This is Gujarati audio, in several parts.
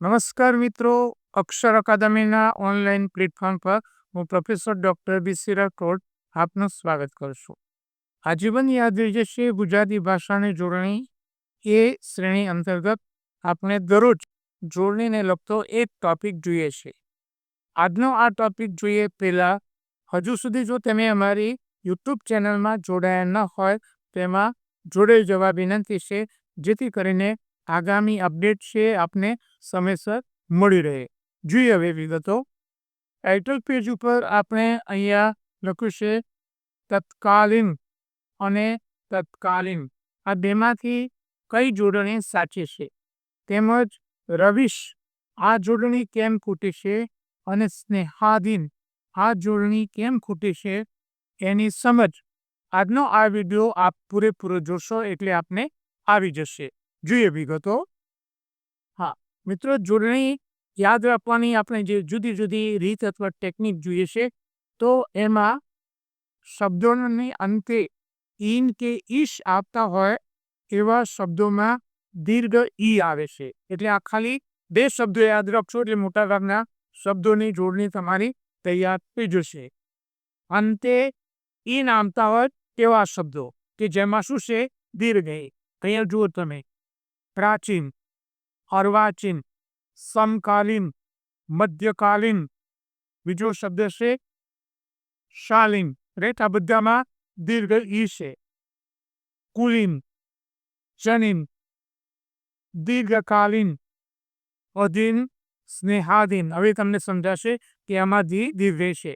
નમસ્કાર મિત્રો. અક્ષર અકાદમીના ઓનલાઈન પ્લેટફોર્મ પર હું પ્રોફેસર ડૉક્ટર બી. રાઠોડ આપનું સ્વાગત કરું છું. આજીવન યાદ રહી જશે ગુજરાતી ભાષાની જોડણી એ શ્રેણી અંતર્ગત આપણે દરરોજ જોડણીને લગતો એક ટોપિક જોઈએ છે. આજનો આ ટોપિક જોઈએ પહેલાં હજુ સુધી જો તમે અમારી યુટ્યુબ ચેનલમાં જોડાયા ન હોય, તેમાં જોડાઈ જવા વિનંતી છે, જેથી કરીને આગામી અપડેટ છે, આપને સમયસર મળી રહે. જોઈએ હવે વિગતો. ટાઇટલ પેજ ઉપર આપણે અહીંયા લખ્યું છે તત્કાલીન અને તત્કાલીન આ બેમાંથી કઈ જોડણી સાચી છે? તેમજ રવિશ, આ જોડણી કેમ ખૂટી છે? અને સ્નેહાધીન આ જોડણી કેમ ખૂટી છે? એની સમજ. આજનો આ વીડિયો આપ પૂરેપૂરો જોશો એટલે આપને આવી જશે. જોઈએ વિગતો હા. મિત્રો જોડણી યાદ રાખવાની આપણે જે જુદી જુદી રીત અથવા ટેકનિક જોઈએ છે તો એમાં શબ્દોની અંતે ઈન કે ઈશ આપતા હોય એવા શબ્દોમાં દીર્ઘ ઈ આવે છે. એટલે આ ખાલી બે શબ્દો યાદ રાખશો એટલે મોટાભાગના શબ્દોની જોડણી તમારી તૈયાર થઈ જશે. અંતે ઈન આમતા હોય તેવા શબ્દો કે જેમાં શું છે? દીર્ઘ અહીંયા જુઓ તમે. પ્રાચીન અર્વાચીન સમકાલીન મધ્યકાલીન બીજો શબ્દ છે શાલીન રેટ આ બધામાં દીર્ઘ ઈ છે કુલીન જનીન દીર્ઘકાલીન અધીન સ્નેહાધીન હવે તમને સમજાશે કે આમાં ધી દીર્ઘ છે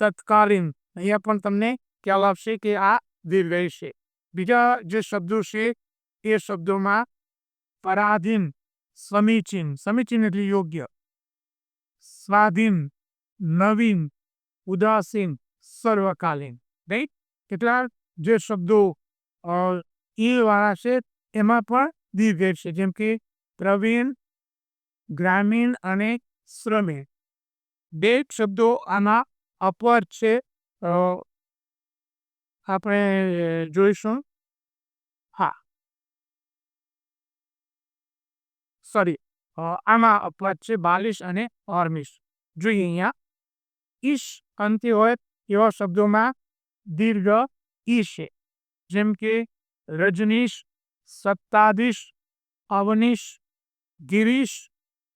તત્કાલીન અહીંયા પણ તમને ખ્યાલ આવશે કે આ દીર્ઘ છે બીજા જે શબ્દો છે એ શબ્દોમાં પરાધીન, સમીચીન. સમીચીન એટલે યોગ્ય. સ્વાધીન, નવીન, ઉદાસીન, સર્વકાલીન. રાઈટ કેટલા જે શબ્દો એ છે, એમાં પણ દીર્ઘ છે. જેમ કે પ્રવીણ, ગ્રામીણ અને શ્રમીણ. બે શબ્દો આના અપર છે. આપણે જોઈશું હા સોરી આમાં અપવાદ છે બાલિશ અને ઓર્મિશ જોઈએ અહીંયા. ઈશ અંતે હોય એવા શબ્દોમાં દીર્ઘ ઈ છે. જેમ કે રજનીશ, સત્તાધીશ, અવનીશ, ગિરીશ,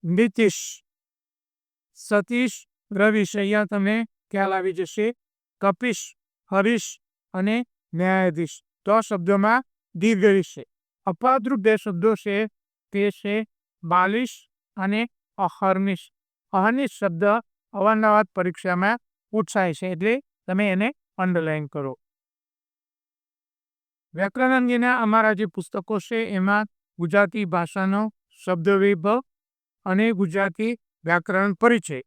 નીતિશ. સતીશ, રવિશ, અહીંયા તમે ખ્યાલ આવી જશે. કપિશ, હરીશ અને ન્યાયાધીશ. તો શબ્દોમાં દીર્ઘ છે. અપવાદરૂપ બે શબ્દો છે. તે છે બાલિશ અને અહર્નિશ. અહર્નિશ શબ્દ અવારનવાર પરીક્ષામાં પૂછાય છે એટલે તમે એને અંડરલાઈન કરો. વ્યાકરણ અંગેના અમારા જે પુસ્તકો છે એમાં ગુજરાતી ભાષાનો શબ્દ વૈભવ અને ગુજરાતી વ્યાકરણ પરિચય.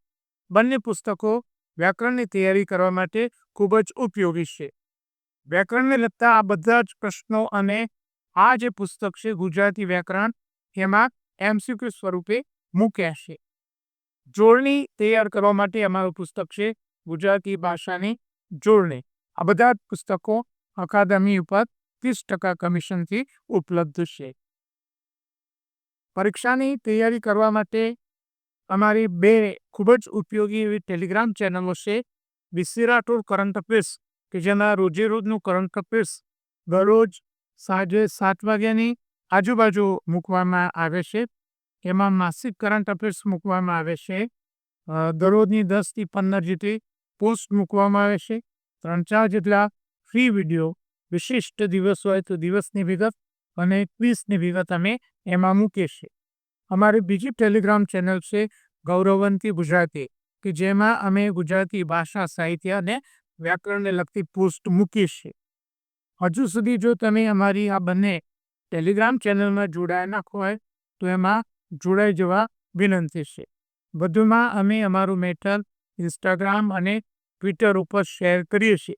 બંને પુસ્તકો વ્યાકરણની તૈયારી કરવા માટે ખૂબ જ ઉપયોગી છે. વ્યાકરણને લગતા આ બધા જ પ્રશ્નો અને આ જે પુસ્તક છે ગુજરાતી વ્યાકરણ એમાં એમસીક્યુ સ્વરૂપે મૂક્યા છે. જોડણી તૈયાર કરવા માટે અમારું પુસ્તક છે ગુજરાતી ભાષાની જોડણી. આ બધા જ પુસ્તકો અકાદમી ઉપર ત્રીસ ટકા કમિશનથી ઉપલબ્ધ છે. પરીક્ષાની તૈયારી કરવા માટે અમારી બે ખૂબ જ ઉપયોગી એવી ટેલિગ્રામ ચેનલો છે. વિસિરા ટુર કરંટ અફેર્સ કે જેમાં રોજે રોજનું કરંટ અફેર્સ દરરોજ સાંજે સાત વાગ્યાની આજુબાજુ મૂકવામાં આવે છે. એમાં માસિક કરંટ અફેર્સ મૂકવામાં આવે છે. દરરોજની દસથી પંદર જેટલી પોસ્ટ મૂકવામાં આવે છે. ત્રણ ચાર જેટલા ફ્રી વીડિયો, વિશિષ્ટ દિવસ હોય તો દિવસની વિગત અને ક્વિઝની વિગત અમે એમાં મૂકીએ છીએ. અમારી બીજી ટેલિગ્રામ ચેનલ છે ગૌરવંતી ગુજરાતી, કે જેમાં અમે ગુજરાતી ભાષા, સાહિત્ય અને વ્યાકરણને લગતી પોસ્ટ મૂકીએ છીએ. હજુ સુધી જો તમે અમારી આ બંને ટેલિગ્રામ ચેનલમાં જોડાઈ ના હોય તો એમાં જોડાઈ જવા વિનંતી છે. વધુમાં અમે અમારું મેટર ઇન્સ્ટાગ્રામ અને ટ્વિટર ઉપર શેર કરીએ છીએ.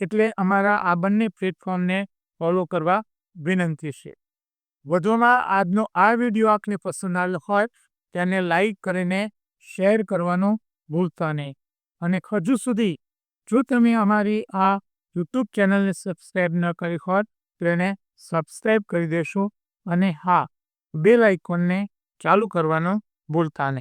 એટલે અમારા આ બંને પ્લેટફોર્મને ફોલો કરવા વિનંતી છે. વધુમાં આજનો આ વીડિયો આપને પસંદ આવ્યો હોય તેને લાઈક કરીને શેર કરવાનું ભૂલતા નહીં. અને હજુ સુધી જો તમે અમારી આ યુટ્યુબ ચેનલને સબસ્ક્રાઈબ ન કરી હોત તો એને સબસ્ક્રાઈબ કરી દેશો અને હા બેલ આઇકોનને ચાલુ કરવાનું ભૂલતા નહીં.